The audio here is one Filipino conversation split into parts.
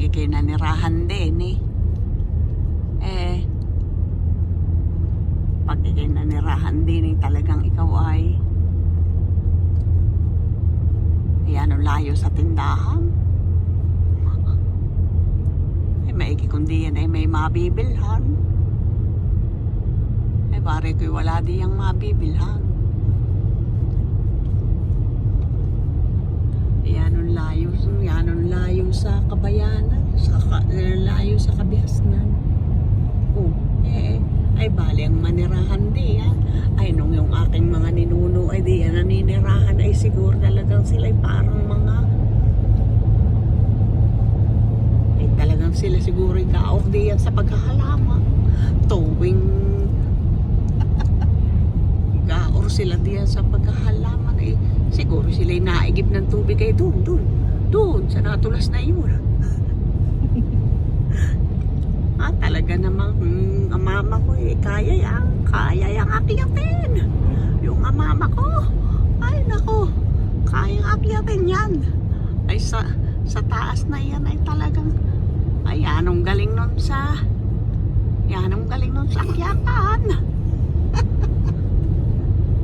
ikay nanirahan din eh. Eh, pag ikay nanirahan din eh, talagang ikaw ay Ayan, ang layo sa tindahan. Ay, maigi kundi yan ay may mabibilhan. Ay, pare ko'y wala di yung mabibilhan. Ayan, layo. Ayan, ang layo sa kabayanan. Sa, layo sa kabihasnan. Oh, eh, ay bali ang manirahan di yan. Ay, nung yung aking mga ninuno ay di yan naninirahan ay siguro talagang sila ay parang mga ay talagang sila siguro ay kaok di yan sa pagkahalaman. Tuwing gaor sila diyan sa pagkahalaman eh, siguro sila ay naigib ng tubig ay doon, doon, doon sa natulas na iyon. ah, talaga namang mm, ang mama ko eh, kaya yan, kaya yung akyatin. Yung mama ko, ay nako, kaya akyatin yan. Ay sa, sa taas na yan ay talagang, ay anong galing nun sa, yan ang galing nun sa akyatan.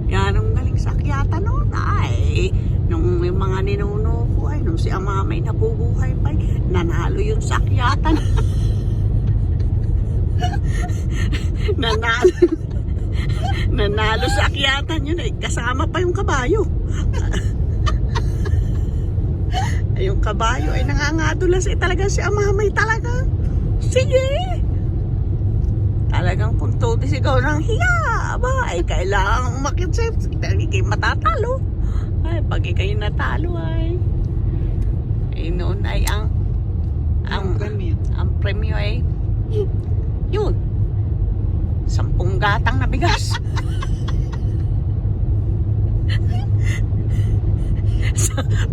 Yan ang galing sa akyatan nun. Ay, nung yung mga nung si ama may nabubuhay pa, ay, nanalo yung sa akyatan. nanalo. nanalo sa yun ay kasama pa yung kabayo. Ay, yung kabayo ay nangangadulas eh talaga si amamay talaga. Sige. Talagang kung tuti sigaw ng hiya, aba, ay kailangan umakit sa ikay matatalo. Ay, pag ikay natalo ay, ay noon ay ang, ang, premyo. ang premyo ay, yun, sampung gatang na bigas.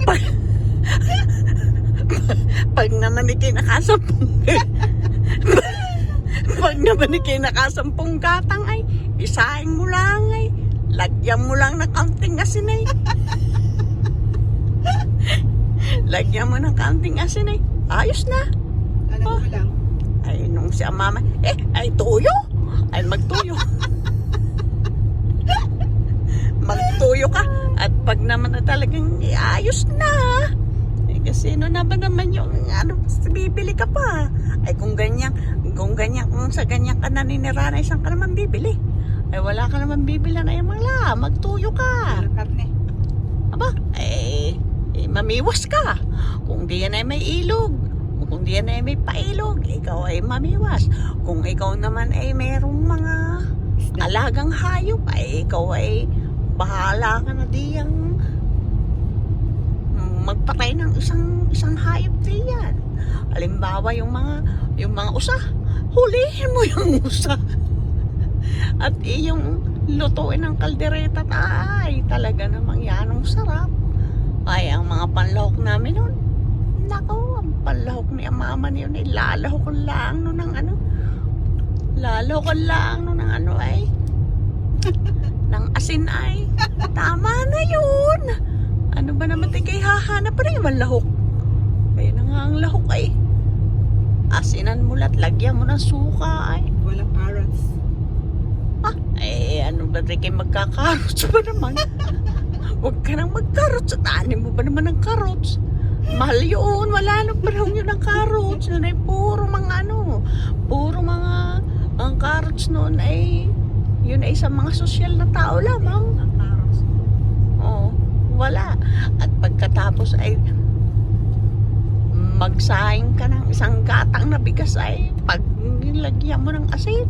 Pag, pag naman ikay nakasampung pag naman ikay nakasampung gatang ay isahin mo lang ay lagyan mo lang ng kaunting asin ay lagyan mo ng kaunting asin ay ayos na. Alam Oh. mo lang. ay nung si mama eh ay tuyo. Ay magtuyo. Magtuyo ka. At pag naman na talagang eh, ayos na. Eh, kasi no na ba naman yung ano bibili ka pa? Ay kung ganyan kung ganyan kung sa ganyan ka naninira na isang ka naman bibili? Ay wala ka naman bibili na yung mga magtuyo ka. Karne. Mamiwas ka. Kung di yan ay may ilog, kung di yan ay may pailog, ikaw ay mamiwas. Kung ikaw naman ay mayroong mga alagang hayop, ay ikaw ay bahala ka na diyang magpatay ng isang isang hayop diyan. Halimbawa yung mga yung mga usa, hulihin mo yung usa. At iyong lutuin ng kaldereta ay talaga namang yan ang sarap. Ay, ang mga panlahok namin nun, nako, ang panlahok ni mama niyo ay lalahok lang nun ng ano, lalahok lang nun ng ano ay, ng asin ay, tama na yun. Ano ba naman tayo kay hahanap pa rin yung lahok? Ayun na nga ang lahok ay, asinan mo lahat, lagyan mo ng suka ay, Walang carrots. Ah, eh, ano ba rin kayo magkakarots ba naman? Huwag ka nang magkarots. Tanim mo ba naman ng carrots? Mahal yun. Wala nang panahon yun ng carrots. Yun ay puro mga ano, puro mga, ang carrots noon ay, yun ay sa mga sosyal na tao lamang. Oo, wala. At pagkatapos ay, magsaing ka ng isang gatang na bigas ay, pag nilagyan mo ng asin,